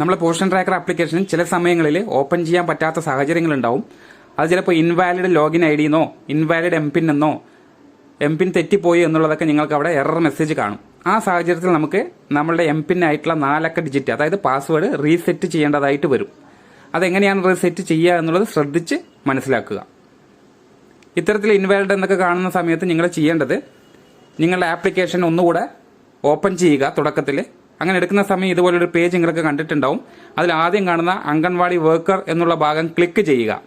നമ്മളെ portion tracker application ചില സമയങ്ങളിൽ ഓപ്പൺ ചെയ്യാൻ പറ്റാത്ത സാഹചര്യങ്ങൾ ഉണ്ടാവും അത് ചിലപ്പോൾ ഇൻവാലിഡ് ലോഗിൻ ഐ ഡിന്നോ ഇൻവാലിഡ് എം പിൻ എന്നോ എം പിൻ തെറ്റിപ്പോയി എന്നുള്ളതൊക്കെ നിങ്ങൾക്ക് അവിടെ എറർ മെസ്സേജ് കാണും. ആ സാഹചര്യത്തിൽ നമുക്ക് നമ്മളുടെ എം പിൻ ആയിട്ടുള്ള നാലക്ക ഡിജിറ്റ് അതായത് പാസ്വേഡ് റീസെറ്റ് ചെയ്യേണ്ടതായിട്ട് വരും. അതെങ്ങനെയാണ് റീസെറ്റ് ചെയ്യുക എന്നുള്ളത് ശ്രദ്ധിച്ച് മനസ്സിലാക്കുക. ഇത്തരത്തിൽ ഇൻവാലിഡ് എന്നൊക്കെ കാണുന്ന സമയത്ത് നിങ്ങൾ ചെയ്യേണ്ടത് നിങ്ങളുടെ ആപ്ലിക്കേഷൻ ഒന്നുകൂടെ ഓപ്പൺ ചെയ്യുക തുടക്കത്തിൽ അങ്ങനെ എടുക്കുന്ന സമയം ഇതുപോലൊരു പേജ് നിങ്ങൾക്ക് കണ്ടിട്ടുണ്ടാവും. അതിൽ ആദ്യം കാണുന്ന അംഗൻവാടി വർക്കർ എന്നുള്ള ഭാഗം ക്ലിക്ക് ചെയ്യുക.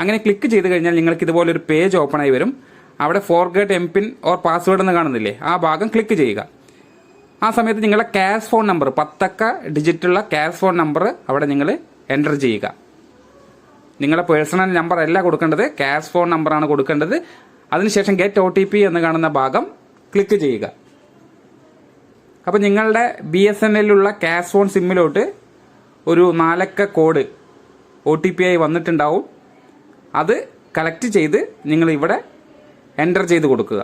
അങ്ങനെ ക്ലിക്ക് ചെയ്ത് കഴിഞ്ഞാൽ നിങ്ങൾക്ക് ഇതുപോലൊരു പേജ് ഓപ്പൺ ആയി വരും. അവിടെ forget M PIN or password എന്ന് കാണുന്നില്ലേ ആ ഭാഗം ക്ലിക്ക് ചെയ്യുക. ആ സമയത്ത് നിങ്ങളുടെ ക്യാഷ് ഫോൺ നമ്പർ പത്തക്ക ഡിജിറ്റുള്ള ക്യാഷ് ഫോൺ നമ്പർ അവിടെ നിങ്ങൾ എന്റർ ചെയ്യുക. നിങ്ങളുടെ പേഴ്സണൽ നമ്പർ അല്ല കൊടുക്കേണ്ടത് ക്യാഷ് ഫോൺ നമ്പറാണ് കൊടുക്കേണ്ടത്. അതിനുശേഷം ഗെറ്റ് ഒ ടി പി എന്ന് കാണുന്ന ഭാഗം ക്ലിക്ക് ചെയ്യുക. അപ്പോൾ നിങ്ങളുടെ ബി എസ് എൻ എല്ലുള്ള ക്യാഷ് ഫോൺ സിമ്മിലോട്ട് ഒരു നാലക്ക കോഡ് ഒ ടി പി ആയി വന്നിട്ടുണ്ടാവും. അത് കളക്ട് ചെയ്ത് നിങ്ങൾ ഇവിടെ എന്റർ ചെയ്ത് കൊടുക്കുക.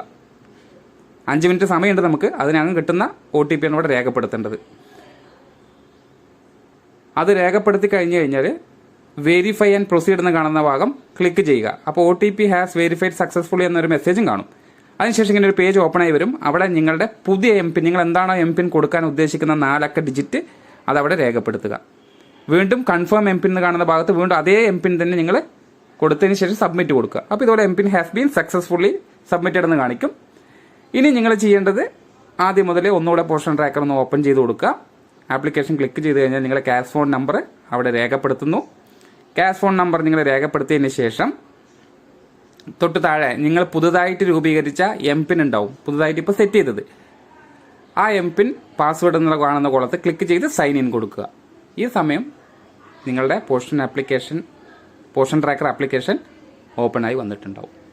അഞ്ച് മിനിറ്റ് സമയമുണ്ട് നമുക്ക്. അതിനകം കിട്ടുന്ന ഒ ടി പി ആണ് ഇവിടെ രേഖപ്പെടുത്തേണ്ടത്. അത് രേഖപ്പെടുത്തി കഴിഞ്ഞ് കഴിഞ്ഞാൽ വെരിഫൈ ആൻഡ് പ്രൊസീഡ് എന്ന് കാണുന്ന ഭാഗം ക്ലിക്ക് ചെയ്യുക. അപ്പോൾ O T P has verified successfully എന്നൊരു മെസ്സേജും കാണും. അതിനുശേഷം ഇങ്ങനെ ഒരു പേജ് ഓപ്പൺ ആയി വരും. അവിടെ നിങ്ങളുടെ പുതിയ എം പിൻ നിങ്ങൾ എന്താണോ എം പിൻ കൊടുക്കാൻ ഉദ്ദേശിക്കുന്ന നാലക്ക ഡിജിറ്റ് അതവിടെ രേഖപ്പെടുത്തുക. വീണ്ടും കൺഫേം എം പിൻ എന്ന് കാണുന്ന ഭാഗത്ത് വീണ്ടും അതേ എം പിൻ തന്നെ നിങ്ങൾ കൊടുത്തതിന് ശേഷം സബ്മിറ്റ് കൊടുക്കുക. അപ്പോൾ ഇതോടെ M PIN has been successfully submitted എന്ന് കാണിക്കും. ഇനി നിങ്ങൾ ചെയ്യേണ്ടത് ആദ്യം മുതലേ ഒന്നുകൂടെ പോർഷൻ ട്രാക്കർ ഒന്ന് ഓപ്പൺ ചെയ്ത് കൊടുക്കുക. ആപ്ലിക്കേഷൻ ക്ലിക്ക് ചെയ്ത് കഴിഞ്ഞാൽ നിങ്ങളുടെ ക്യാഷ് ഫോൺ നമ്പർ അവിടെ രേഖപ്പെടുത്തുന്നു. ക്യാഷ് ഫോൺ നമ്പർ നിങ്ങൾ രേഖപ്പെടുത്തിയതിന് ശേഷം തൊട്ട് താഴെ നിങ്ങൾ പുതുതായിട്ട് രൂപീകരിച്ച എം പിൻ ഉണ്ടാവും. പുതുതായിട്ട് ഇപ്പോൾ സെറ്റ് ചെയ്തത്. ആ എം പിൻ പാസ്വേഡ് എന്നുള്ള കാണുന്ന കോളത്ത് ക്ലിക്ക് ചെയ്ത് സൈൻ ഇൻ കൊടുക്കുക. ഈ സമയം നിങ്ങളുടെ Poshan application Poshan tracker application open ആയി വന്നിട്ടുണ്ടാവും.